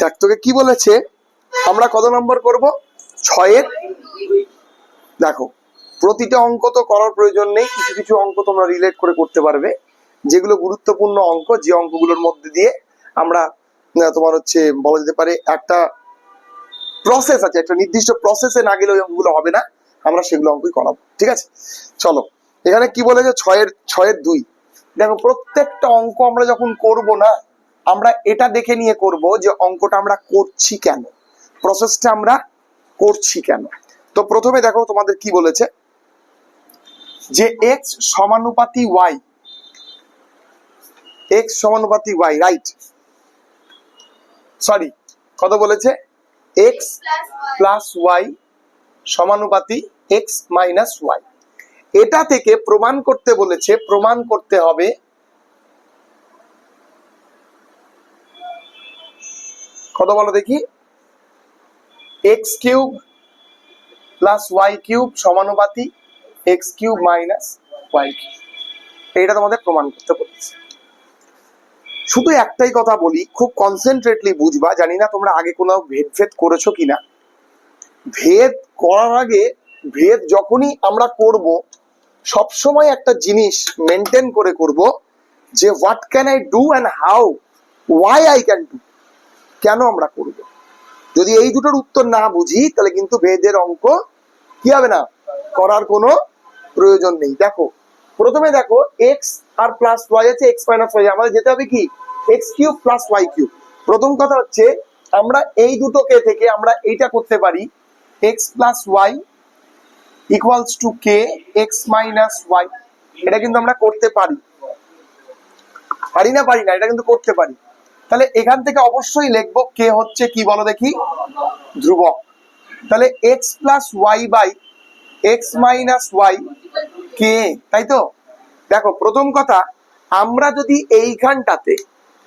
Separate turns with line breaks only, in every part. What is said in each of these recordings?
দেখ, তোকে কি বলেছে? আমরা কত নম্বর করব? ছয়ের। দেখো, প্রতিটা অঙ্ক তো করার প্রয়োজন নেই, কিছু কিছু অঙ্ক তোমরা রিলেট করে করতে পারবে। যেগুলো গুরুত্বপূর্ণ অঙ্ক, যে অঙ্কগুলোর মধ্যে দিয়ে আমরা তোমার হচ্ছে বলা যেতে পারে, একটা প্রসেস আছে, একটা নির্দিষ্ট প্রসেসে না গেলে ওই অঙ্কগুলো হবে না। আমরা সেগুলো অঙ্কই করাবো, ঠিক আছে? চলো, এখানে কি বলেছে? ছয়ের ছয়ের দুই। দেখো, প্রত্যেকটা অঙ্ক আমরা যখন করব না আমরা এটা দেখে নিয়ে করব যে অঙ্কটা আমরা করছি কেন। প্রসেসটা আমরা করছি কেন। তো প্রথমে দেখো তোমাদের কি বলেছে? যে এক্স সমানুপাতি ওয়াই এক্স সমানুপাতি ওয়াই রাইট সরি কত বলেছে? এক্স প্লাস ওয়াই সমানুপাতি এক্স মাইনাস ওয়াই এটা থেকে প্রমাণ করতে বলেছে, প্রমাণ করতে হবে কত বলো দেখি? X cube plus Y cube সমানুপাতি X cube minus Y cube এটা তোমাদের প্রমাণ করতে বলেছে। শুধু একটাই কথা বলি, খুব কনসেন্ট্রেটলি বুঝবা, জানি না তোমরা আগে কোনো ভেদ ভেদ করেছ কিনা। ভেদ করার আগে, ভেদ যখনই আমরা করব, সবসময় একটা জিনিস মেনটেন করে করব যে what can I do and how why I can do কেন আমরা করব? যদি এই দুটোর উত্তর না বুঝি, তাহলে কিন্তু ভেদের অঙ্ক কি হবে না? করার কোনো প্রয়োজন নেই। দেখো, প্রথমে দেখো এক্স আর প্লাস ওয়াই আছে এক্স মাইনাস ওয়াই আমাদের যেতে হবে কি? X cube plus Y cube প্রথম কথা হচ্ছে, আমরা এই দুটোকে থেকে আমরা এইটা করতে পারি X plus Y equals to K X minus Y এটা কিন্তু আমরা করতে পারি। পারি না পারি না, এটা কিন্তু করতে পারি। তাহলে এখান থেকে অবশ্যই লিখব কে হচ্ছে কি বলো দেখি? ধ্রুবক। তাহলে X plus Y by X minus Y কে তাই তো? দেখো, প্রথম কথা, আমরা যদি এইখানটাতে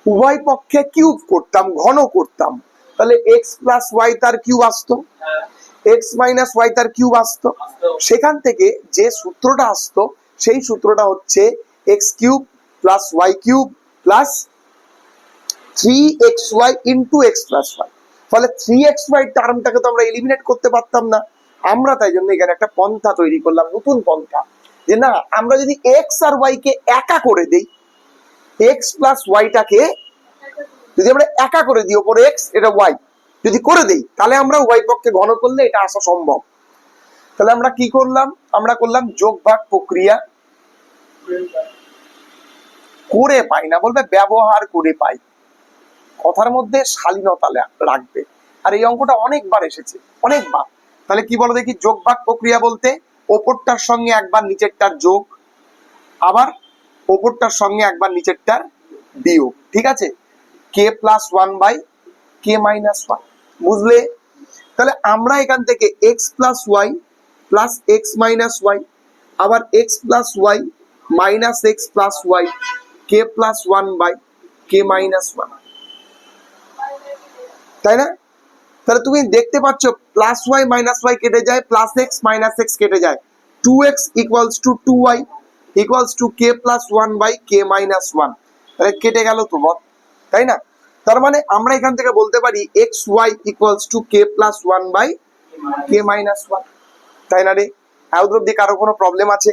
উভয় পক্ষে কিউব করতাম, ঘন করতাম, তাহলে এক্স প্লাস ওয়াই তার কিউব আসতো। এক্স মাইনাস ওয়াই তার কিউব আসতো। সেখান থেকে যে সূত্রটা আসতো, সেই সূত্রটা হচ্ছে X cube plus Y cube plus three X Y into X plus Y ফলে থ্রি এক্স ওয়াই টার্মটাকে তো আমরা এলিমিনেট করতে পারতাম না। আমরা তাই জন্য এখানে একটা পন্থা তৈরি করলাম, নতুন পন্থা। যে না, আমরা যদি এক্স আর ওয়াই কে একা করে দেই এক্স প্লাস ওয়াইটাকে যদি আমরা একা করে দিই, ওপরে এক্স এটা ওয়াই যদি করে দেই, তাহলে আমরা উভয় পক্ষে ঘন করলে এটা আসা সম্ভব। তাহলে আমরা কি করলাম? আমরা করলাম যোগ ভাগ প্রক্রিয়া। করে পাই না, বলবে ব্যবহার করে পাই। কথার মধ্যে শালীনতা রাখবে আর এই অঙ্কটা অনেকবার এসেছে, অনেকবার। তাহলে কি বলো দেখি, যোগ ভাগ প্রক্রিয়া বলতে ওপরটার সঙ্গে একবার নিচেরটার যোগ, আবার ওপরটার সঙ্গে একবার নিচেরটার বিয়োগ, ঠিক আছে? K plus one by K minus one বুঝলে? তাহলে আমরা এখান থেকে X plus Y plus X minus Y আবার X plus Y minus X plus Y K plus one by K minus one তাই না? তাহলে তুমি দেখতে পাচ্ছ প্লাস ওয়াই মাইনাস ওয়াই কেটে যায় প্লাস এক্স মাইনাস এক্স কেটে যায়। Two X equals to two Y equals to K plus one by K minus one তাহলে কেটে গেল তো তাই না? তার মানে আমরা এখান থেকে বলতে পারি X Y equals to K plus one by K minus one তাই না রে? অব্দি কারও কোনো প্রবলেম আছে?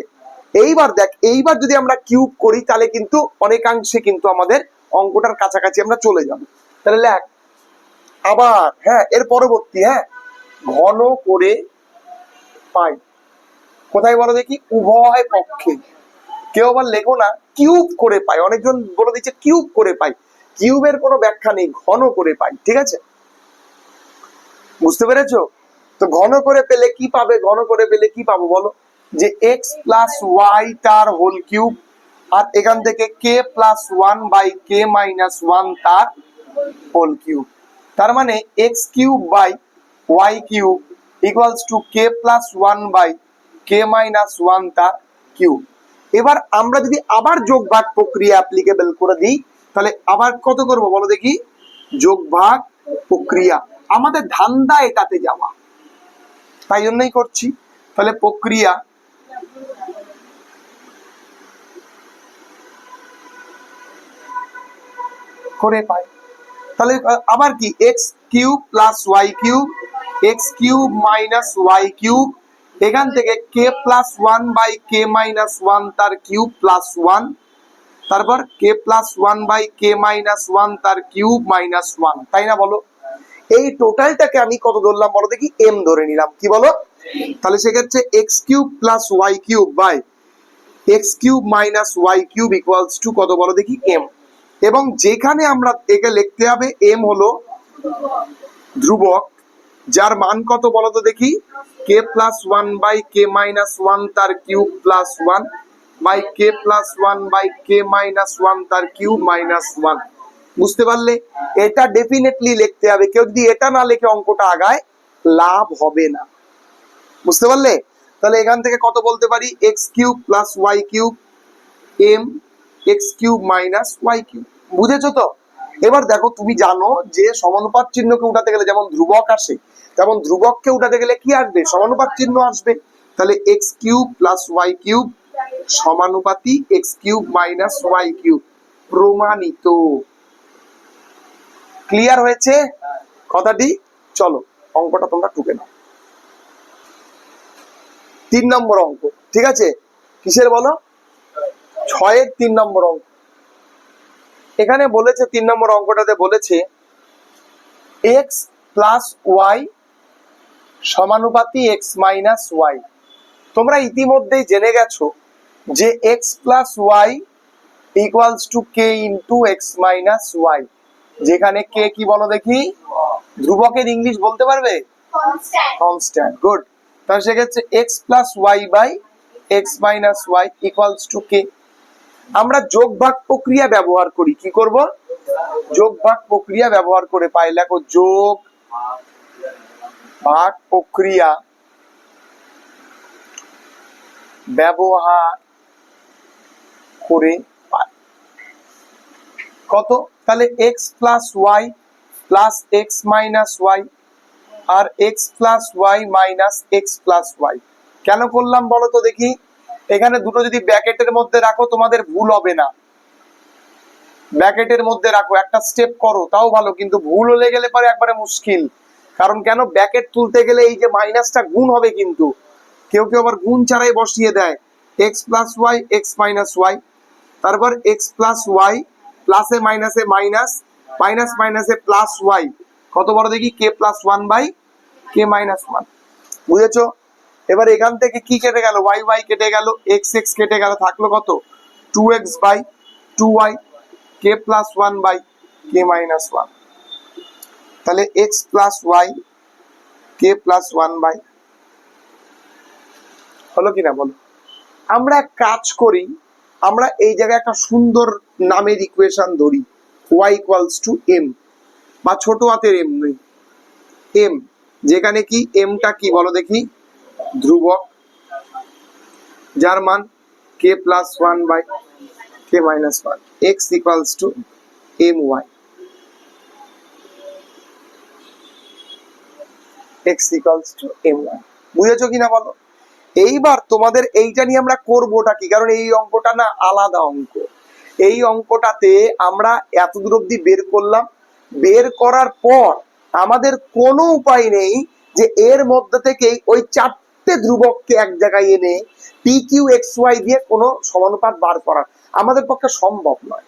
এইবার দেখ, এইবার যদি আমরা কিউব করি, তাহলে কিন্তু অনেকাংশে কিন্তু আমাদের অঙ্কটার কাছাকাছি আমরা চলে যাব। তাহলে লেখ আবার হ্যাঁ এর পরবর্তী হ্যাঁ ঘন করে পাই। কোথায় বলো দেখি? উভয় পক্ষে। কেউ আবার লেখো না, কিউব করে পাই। অনেকজন বলে দিচ্ছে কিউব করে পাই। কিউবের কোনো ব্যাখ্যা নেই, ঘন করে পাই, ঠিক আছে? বুঝতে পেরেছ? তো ঘন করে পেলে কি পাবে? ঘন করে পেলে কি পাবো বলো? যে এক্স প্লাস ওয়াই তার হোল কিউব আর এখান থেকে K plus one by K minus one তার হোল কিউব তার মানে X cube by Y cube equals to K plus one by K minus one তার কিউব। এবার আমরা যদি আবার যোগ ভাগ প্রক্রিয়া অ্যাপ্লিকেবল করে দিই, তাহলে আবার কত করব বলো দেখি? যোগ ভাগ প্রক্রিয়া। আমাদের ধান্দা এটাতে যাওয়া। তাই জন্যই করছি। তাহলে প্রক্রিয়া করে পাই। তাহলে আবার কি? X cube plus Y cube X cube minus Y cube, এখান থেকে K plus one by K minus one তার কিউব প্লাস ওয়ান তারপর K plus one by K minus one তার কিউব মাইনাস ওয়ান তাই না বলো? এই টোটালটাকে আমি কত ধরলাম বলো দেখি? এম ধরে নিলাম, কি বলো? তাহলে সেক্ষেত্রে X cube plus Y cube by X cube minus Y cube equals to কত বলো দেখি? এম এবং যেখানে আমরা একে লিখতে হবে এম হলো ধ্রুবক, যার মান কত বলো তো দেখি? K plus one by K minus one তার cube plus one by K plus one by K minus one তার কিউব মাইনাস ওয়ান বুঝতে পারলে? এটা ডেফিনেটলি লিখতে হবে। কেউ যদি এটা না লিখে অঙ্কটা আগায়, লাভ হবে না। বুঝতে পারলে? তাহলে এখান থেকে কত বলতে পারি? X cube plus Y cube M X cube minus Y cube বুঝেছ তো? এবার দেখো, তুমি জানো যে সমানুপাত চিহ্নকে উঠাতে গেলে যেমন ধ্রুবক আসে, তেমন ধ্রুবককে উঠাতে গেলে কি আসবে? সমানুপাত চিহ্ন আসবে। তাহলে X cube plus Y cube সমানুপাতি X cube minus Y cube প্রমাণিত। ক্লিয়ার হয়েছে? কথাটি? চলো, অঙ্কটা তোমরা টুকে নাও। তিন নম্বর অঙ্ক, ঠিক আছে? কিসের বলো? ছয়ের তিন নম্বর অঙ্ক। এখানে বলেছে তিন নম্বর অঙ্কটাতে বলেছে এক্স প্লাস ওয়াই সমানুপাতি এক্স মাইনাস ওয়াই তোমরা ইতিমধ্যেই জেনে গেছো যে X plus Y equals to K into X minus Y যেখানে কে কি বলো দেখি? ধ্রুবকের ইংলিশ বলতে পারবে? কনস্ট্যান্ট গুড তাহলে সেক্ষেত্রে X plus Y by X minus Y equals to K আমরা যোগ ভাগ প্রক্রিয়া ব্যবহার করি, কি করব? যোগ ভাগ প্রক্রিয়া ব্যবহার করে পাই, লেখো যোগ ভাগ প্রক্রিয়া ব্যবহার করে পাই। কত? তাহলে X plus Y plus X minus Y আর X plus Y minus X plus Y কেন করলাম বলো তো দেখি? এখানে দুটো যদি ব্যাকেটের মধ্যে রাখো, তোমাদের ভুল হবে না। ব্যাকেটের মধ্যে রাখো, একটা স্টেপ করো, তাও ভালো, কিন্তু ভুল হলে গেলে পরে একবারে মুশকিল। কারণ কেন? ব্যাকেট তুলতে গেলে এই যে মাইনাসটা গুণ হবে কিন্তু। কেউ কেউ আবার গুণ ছাড়াই বসিয়ে দেয়। X plus Y X minus Y তারপর এক্স প্লাস ওয়াই প্লাসে মাইনাসে মাইনাস মাইনাস মাইনাসে প্লাস ওয়াই কত বড় দেখি? K plus one by K minus one বুঝেছ? এবার এখান থেকে কি কেটে গেল? ওয়াই ওয়াই কেটে গেল এক্স এক্স কেটে গেল, থাকল কত? Two X by two Y K plus one by K minus one তাহলে X plus Y K plus one by হলো কিনা বলো? আমরা কাজ করি, আমরা এই জায়গায় একটা সুন্দর নামের ইকুয়েশন ধরি ওয়াই ইকুয়ালস টু এম বা ছোট হাতের এম নেই এম যেখানে কি এমটা কি বলো দেখি? ধ্রুবক যার মান k plus one by k minus one x equals to m y x equals to m y বুঝেছ কিনা বলো? এইবার তোমাদের এইটা নিয়ে আমরা করবোটা কি? কারণ এই অঙ্কটা না আলাদা অঙ্ক। এই অঙ্কটাতে আমরা এত দূর অব্দি বের করলাম। বের করার পর আমাদের কোনো উপায় নেই যে এর মধ্যে থেকেই ওই চারটে ধ্রুবককে এক জায়গায় এনে পি কিউ এক্স ওয়াই দিয়ে কোনো সমানুপাত বার করার আমাদের পক্ষে সম্ভব নয়।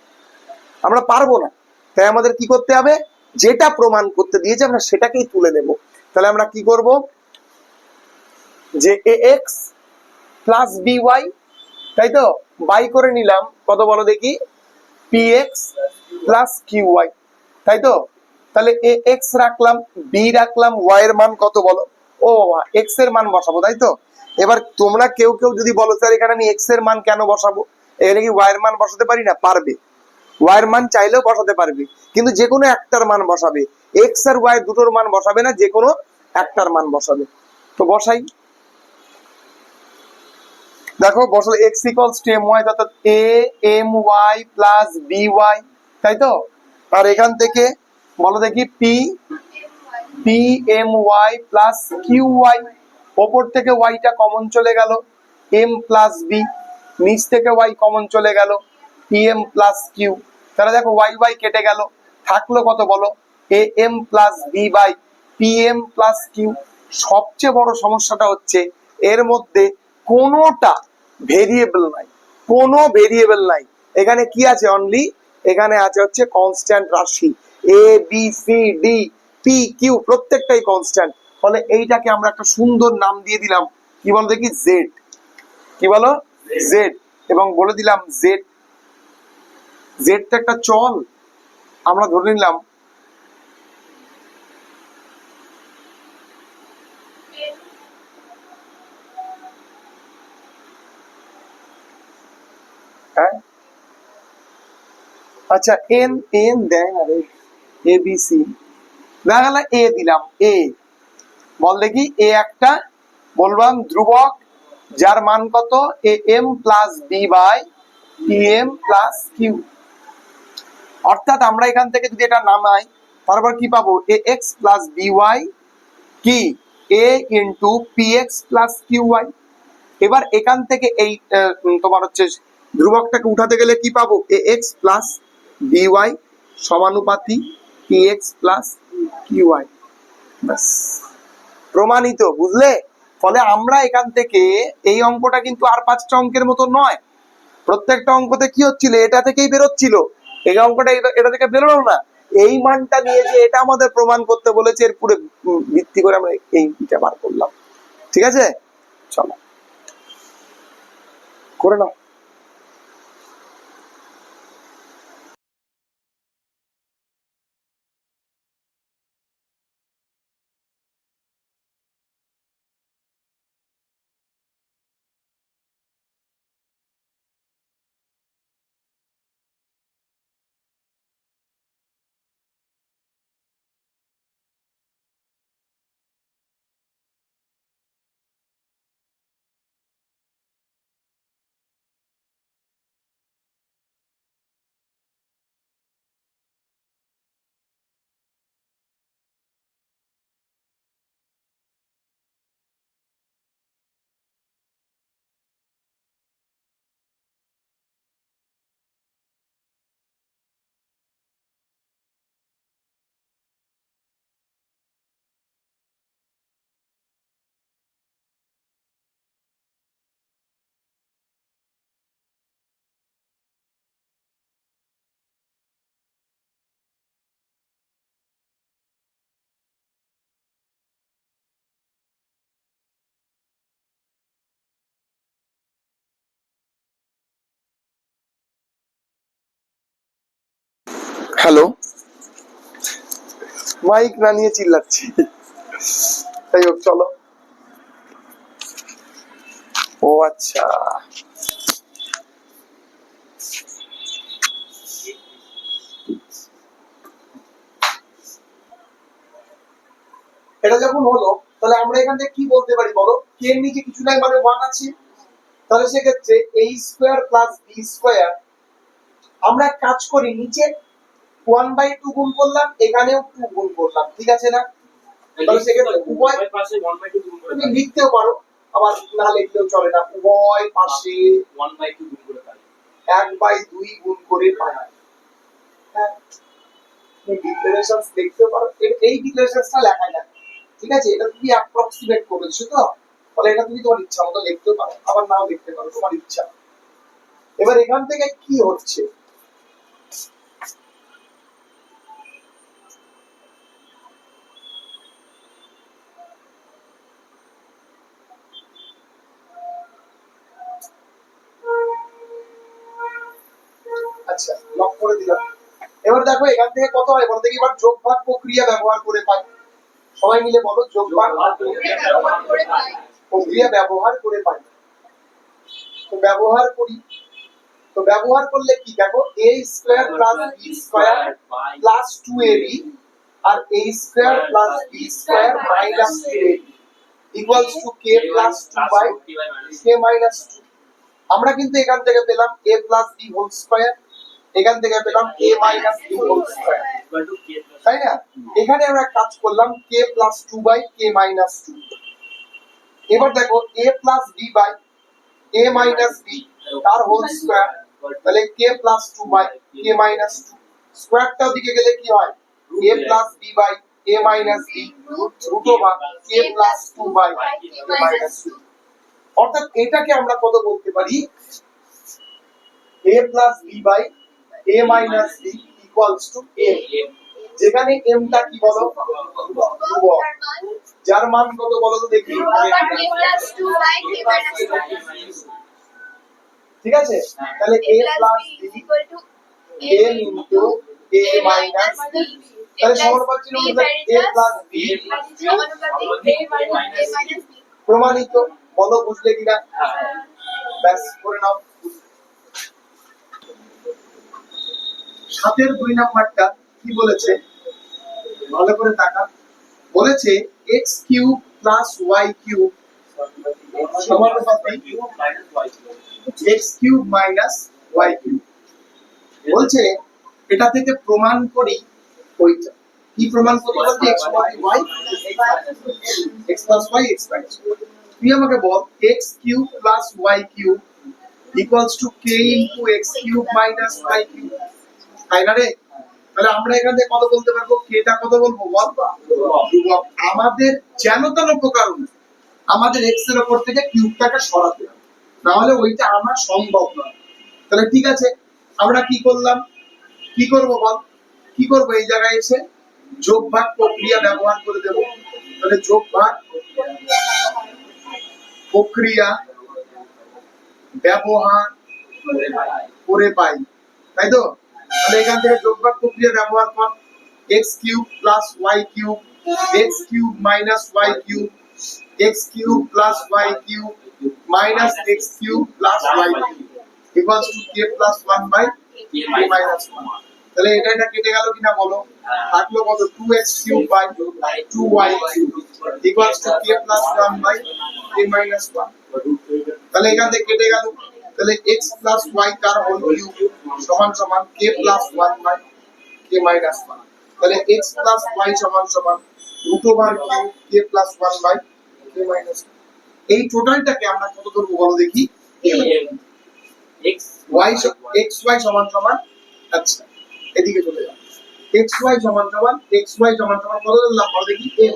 আমরা পারব না। তাই আমাদের কি করতে হবে? যেটা প্রমাণ করতে দিয়েছে আমরা সেটাকেই তুলে নেব। তাহলে আমরা কি করব? যে a x plus b y তাই তো? বাই করে নিলাম। কত বলো দেখি? P x plus q y তাই তো? তাহলে এ এক্স রাখলাম বি রাখলাম ওয়াই এর মান কত বলো? ও এক্সের মান বসাবো, তাই তো? এবার তোমরা কেউ কেউ যদি বলো, স্যার, এখানে আমি এক্সের মান কেন বসাবো? এখানে কি ওয়াই এর মান বসাতে পারি না? পারবে। ওয়াই এর মান চাইলেও বসাতে পারবে, কিন্তু যে কোনো একটার মান বসাবে। এক্স আর ওয়াই দুটোর মান বসাবে না যে কোনো একটার মান বসাবে। তো বসাই। দেখো, বসালে x equals to m y অর্থাৎ a m y plus b y তাই তো? আর এখান থেকে, বলো দেখি p p m y plus q y ওপর থেকে ওয়াইটা কমন চলে গেল। এম প্লাস বি নিচ থেকে ওয়াই কমন চলে গেল। পি এম প্লাস কিউ তাহলে দেখো ওয়াই ওয়াই কেটে গেল। থাকল কত বলো? A m plus b by p m plus q সবচেয়ে বড় সমস্যাটা হচ্ছে এর মধ্যে কোনোটা ভেরিয়েবল নাই। কোনো ভেরিয়েবল নাই। এখানে কি আছে অনলি এখানে আছে হচ্ছে কনস্ট্যান্ট রাশি। A b c d p q প্রত্যেকটাই কনস্ট্যান্ট ফলে এইটাকে আমরা একটা সুন্দর নাম দিয়ে দিলাম। কি বলো দেখি জেড কি বলো? জেড এবং বলে দিলাম জেড জেড তো একটা চল। আমরা ধরে নিলাম হ্যাঁ? আচ্ছা এন এন দেয় না রে। এ বি সি দেখা গেল এ দিলাম, এ। বল দেখি, এ একটা বলবাম ধ্রুবক, যার মান কত? A m plus b by p m plus q. অর্থাৎ আমরা এখান থেকে যদি এটা নামাই, তারপর কি পাবো? A x plus b y কি? A into p x plus q y. এবার এখান থেকে এই তোমার হচ্ছে ধ্রুবকটাকে উঠাতে গেলে কি পাবো? A x plus b y সমানুপাতি p x plus q y ব্যাস। প্রমাণিত, বুঝলে? ফলে আমরা এখান থেকে এই অঙ্কটা কিন্তু আর পাঁচটা অঙ্কের মতো নয়। প্রত্যেকটা অঙ্কতে কি হচ্ছিল? এটা থেকেই বেরোচ্ছিল। এই অঙ্কটা এটা থেকে বেরোলো না। এই মানটা নিয়ে যে এটা আমাদের প্রমাণ করতে বলেছে, এর পুরো ভিত্তি করে আমরা এইটা বার করলাম। ঠিক আছে? চলো। করে নাও। হ্যালো মাইক না নিয়ে চিল্লাচ্ছি। যাই হোক, চলো। ও আচ্ছা। এটা যখন হলো, তাহলে আমরা এখান থেকে কি বলতে পারি বলো? কে এর নিচে কিছু নাই মানে ওয়ান আছে। তাহলে সেক্ষেত্রে এই স্কোয়ার প্লাস বি স্কোয়ার আমরা কাজ করি, নিচে ওয়ান বাই টু গুণ করলাম এখানেও টু গুণ করলাম ঠিক আছে না? তাহলে সেক্ষেত্রে উভয়
পাশে 1 বাই 2 গুণ করে
তুমি লিখতেও পারো আবার না লিখলেও চলে না উভয় পাশে
1 বাই 2 গুণ করে পাই।
এক বাই দুই গুণ করে পাই। হ্যাঁ তুমি ডিক্লারেশনস লিখতেও পারো এই ডিক্লারেশনসটা লেখা যায় ঠিক আছে? এটা তুমি অ্যাপ্রক্সিমেট করেছ তো? ফলে এটা তুমি তোমার ইচ্ছা মতো লিখতেও পারো আবার নাও লিখতে পারো তোমার ইচ্ছা। এবার এখান থেকে কি হচ্ছে? আচ্ছা লক করে দিলাম। এবার দেখো এখান থেকে কত হয়? বলো দেখি, এবার যোগ ভাগ প্রক্রিয়া ব্যবহার করে পাই। সবাই মিলে বলো, যোগ ভাগ প্রক্রিয়া ব্যবহার করে পাই। তো ব্যবহার করি। তো ব্যবহার করলে কি? দেখো, a square plus b square plus two ab আর a square plus b square minus two ab equals to k plus two by k minus two আমরা কিন্তু এখান থেকে পেলাম a plus b whole square এখান থেকে পেলাম a মাইনাস স্কয়ার তাই না? এখানে আমরা কাজ করলাম, k plus two by k minus two এবার দেখো, a plus b by a minus b, তার হোল স্কয়ার তাহলে k plus two by k minus two স্কোয়ারটা ওদিকে গেলে কি হয়? A plus b by a minus b root over k plus 2 by a minus 2 অর্থাৎ এটাকে আমরা কত বলতে পারি? A plus b by a minus b equals যেখানে কি বলো? ধ্রুবক যার মান কত বলো তো দেখি। ঠিক আছে? তাহলে তাহলে প্রমাণিত। বলো, বুঝলে কিনা? ব্যাস, করে নাও। সাতের দুই নাম্বারটা কি বলেছে? ভালো করে তাকা বলেছে x cube plus y cube x cube minus y cube বলছে, এটা থেকে প্রমাণ করি ওইটা। কি প্রমাণ করতে x y x plus y x তুই আমাকে বল x cube plus y cube equals to k into x cube minus y cube তাই না রে তাহলে আমরা এখান থেকে কত বলতে পারব? কেটা কত বলব? বল। ধ্রুবক আমাদের যেন তেন প্রকার আমাদের এক্সের উপর থেকে কিউবটাকে সরাতে না হলে ওইটা আমার সম্ভব নয়। তাহলে ঠিক আছে, আমরা কি করলাম? কি করব বল? কি করব? এই জায়গায় এসে যোগ ভাগ প্রক্রিয়া ব্যবহার করে দেব। তাহলে যোগ ভাগ প্রক্রিয়া ব্যবহার করে পাই। তাই তো? তাহলে এখান থেকে যোগভাগ প্রক্রিয়া ব্যবহার কর x cube plus y cube x cube minus y cube x cube plus y cube minus x cube plus y cube equals to k plus one by k minus one তাহলে এটা এটা কেটে গেল কিনা বলো? থাকল কত? Two x cube by two y cube equals to k plus one by k minus one তাহলে এখান থেকে কেটে গেল। তাহলে x প্লাস y তার হোল কিউব সমান সমান k plus 1 by k minus 1 তাহলে x প্লাস y সমান সমান root over cube k plus 1 by k minus এই টোটালটাকে আমরা কত ধরবো বলো দেখি? সমান সমান আচ্ছা এদিকে চলে যাও। X y সমান সমান x y সমান সমান কত ধরলাম বলো দেখি? M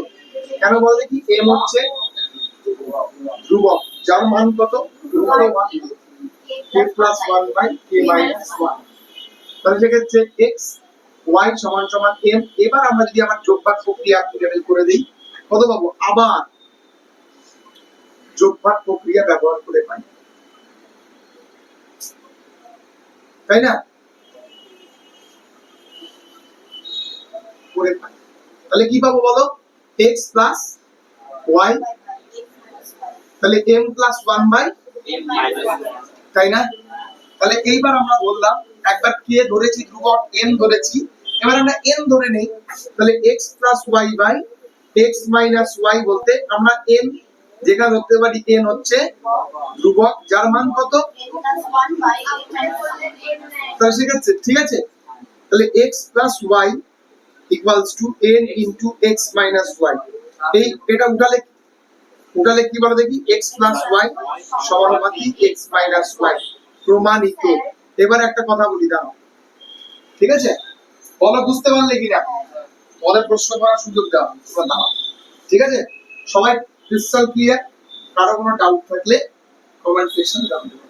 কেন বলো দেখি? M হচ্ছে ধ্রুবক। যার মান কত? মাইনাস তাহলে সেক্ষেত্রে সমান সমান এবার আমরা যদি আমার প্রক্রিয়া করে কত পাবো? আবার প্রক্রিয়া ব্যবহার করে পাই। তাই না? করে পাই। তাহলে কি পাবো বলো? X প্লাস y তাহলে m প্লাস ওয়ান বাই তাই না? তাহলে এইবার আমরা বললাম, একবার কে ধরেছি, ধ্রুবক n ধরেছি, এবার আমরা n ধরে নেই। তাহলে x plus y by x minus y বলতে আমরা n যেখানে ধরতে পারি এন হচ্ছে ধ্রুবক, যার মান কত? তাহলে সেক্ষেত্রে, ঠিক আছে? তাহলে x plus y equals to n into x minus y এই এটা উঠালে উঠালে কি বলো দেখি? x প্লাস y সমানুপাতিক x মাইনাস y প্রমাণিত। এবার একটা কথা বলি দাও ঠিক আছে? বলো, বুঝতে পারলে কিনা? বলে প্রশ্ন করার সুযোগ দাও। তোমরা দাও ঠিক আছে? সবাই ক্রিস্টাল ক্লিয়ার কারও কোনো ডাউট থাকলে কমেন্ট সেকশনে জানাতে পারো।